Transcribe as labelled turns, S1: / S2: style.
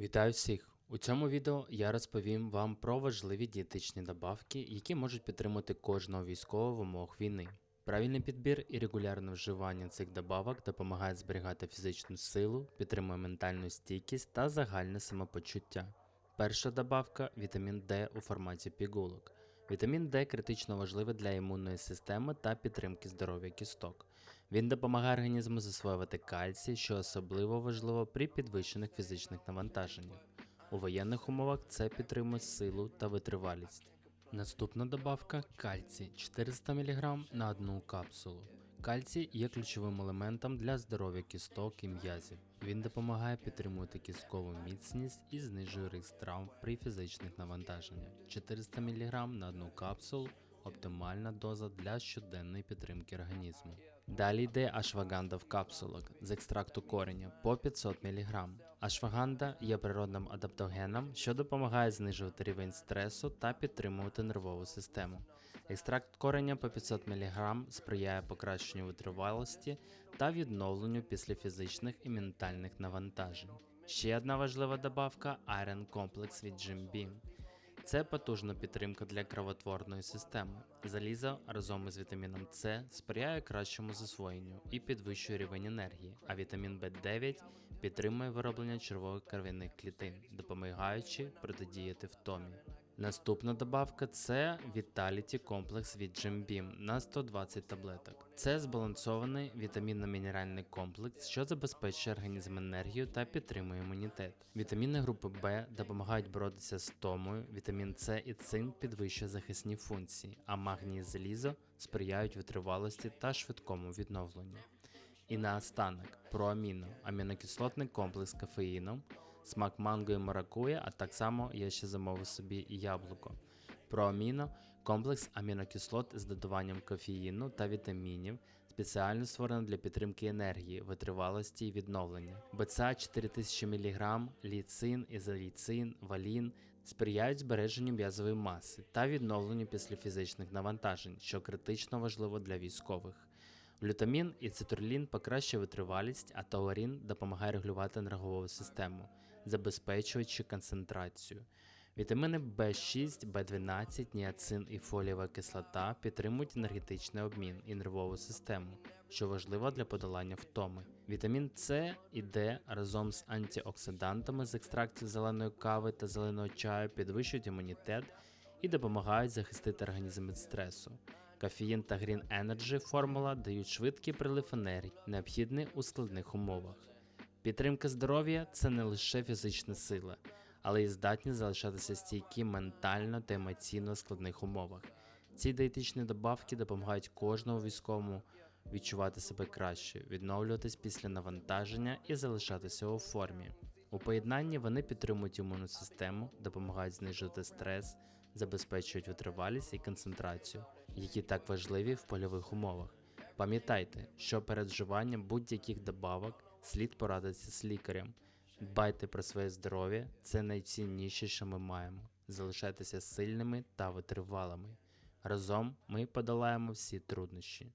S1: Вітаю всіх! У цьому відео я розповім вам про важливі дієтичні добавки, які можуть підтримати кожного військового в умовах війни. Правильний підбір і регулярне вживання цих добавок допомагає зберігати фізичну силу, підтримує ментальну стійкість та загальне самопочуття. Перша добавка вітамін Д у форматі пігулок. Вітамін Д критично важливий для імунної системи та підтримки здоров'я кісток. Він допомагає організму засвоювати кальцій, що особливо важливо при підвищених фізичних навантаженнях. У воєнних умовах це підтримує силу та витривалість. Наступна добавка кальцій 400 мг на одну капсулу. Кальцій є ключовим елементом для здоров'я кісток і м'язів. Він допомагає підтримувати кісткову міцність і знижує ризик травм при фізичних навантаженнях. 400 мг на одну капсулу оптимальна доза для щоденної підтримки організму. Далі йде ашваганда в капсулах з екстракту кореня по 500 мг. Ашваганда є природним адаптогеном, що допомагає знижувати рівень стресу та підтримувати нервову систему. Екстракт кореня по 500 мг сприяє покращенню витривалості та відновленню після фізичних і ментальних навантажень. Ще одна важлива добавка Iron Complex від Jim Beam. Це потужна підтримка для кровотворної системи. Залізо разом із вітаміном С сприяє кращому засвоєнню і підвищує рівень енергії, а вітамін В9 підтримує вироблення червових кров'яних клітин, допомагаючи протидіяти втомі. Наступна добавка це Vitality Complex від Jim Beam на 120 таблеток. Це збалансований вітамінно-мінеральний комплекс, що забезпечує організм енергію та підтримує імунітет. Вітаміни групи Б допомагають боротися з томою, вітамін С і цинк підвищує захисні функції, а магній і залізо сприяють витривалості та швидкому відновленню. І наостанок проаміно, амінокислотний комплекс з кофеїном, смак манго і маракуя, а так само я ще замовив собі яблуко. Проаміно комплекс амінокислот з додаванням кофеїну та вітамінів, спеціально створений для підтримки енергії, витривалості і відновлення. БЦА 4000 мг, ліцин, ізоліцин, валін сприяють збереженню м'язової маси та відновленню після фізичних навантажень, що критично важливо для військових. Глютамін і цитруllін покращує витривалість, а таурін допомагає регулювати нервову систему, забезпечуючи концентрацію. Вітаміни В6, В12, ніацин і фолієва кислота підтримують енергетичний обмін і нервову систему, що важливо для подолання втоми. Вітамін С і Д разом з антиоксидантами з екстрактів зеленої кави та зеленого чаю підвищують імунітет і допомагають захистити організм від стресу. Кофеїн та Green Energy формула дають швидкий прилив енергії, необхідний у складних умовах. Підтримка здоров'я це не лише фізична сила, але й здатність залишатися стійкі ментально та емоційно складних умовах. Ці диетичні добавки допомагають кожному військовому відчувати себе краще, відновлюватись після навантаження і залишатися у формі. У поєднанні вони підтримують імунну систему, допомагають знижувати стрес, забезпечують витривалість і концентрацію, які так важливі в польових умовах. Пам'ятайте, що перед вживанням будь-яких добавок слід порадитися з лікарем. Дбайте про своє здоров'я, це найцінніше, що ми маємо. Залишайтеся сильними та витривалими. Разом ми подолаємо всі труднощі.